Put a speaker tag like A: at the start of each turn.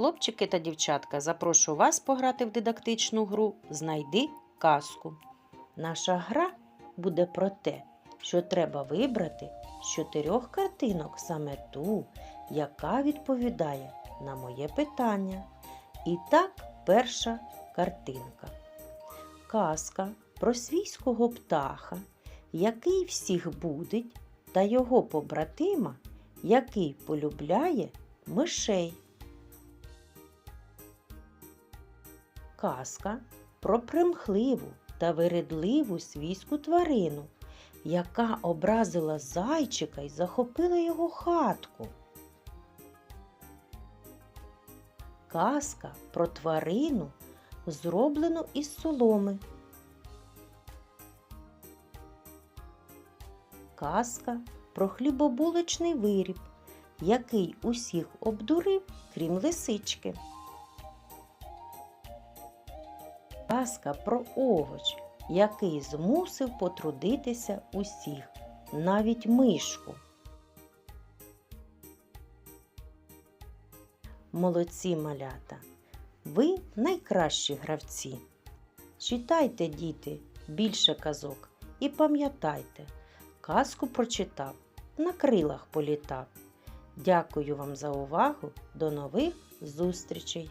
A: Хлопчики та дівчатка, запрошую вас пограти в дидактичну гру Знайди казку. Наша гра буде про те, що треба вибрати з чотирьох картинок саме ту, яка відповідає на моє питання. І так, перша картинка. Казка про свійського птаха, який всіх будить, та його побратима, який полюбляє мишей. Казка про примхливу та вередливу свійську тварину, яка образила зайчика і захопила його хатку. Казка про тварину, зроблену із соломи. Казка про хлібобулочний виріб, який усіх обдурив, крім лисички. Казка про овоч, який змусив потрудитися усіх, навіть мишку. Молодці малята! Ви найкращі гравці. Читайте, діти, більше казок і пам'ятайте, казку прочитав, на крилах політав. Дякую вам за увагу. До нових зустрічей!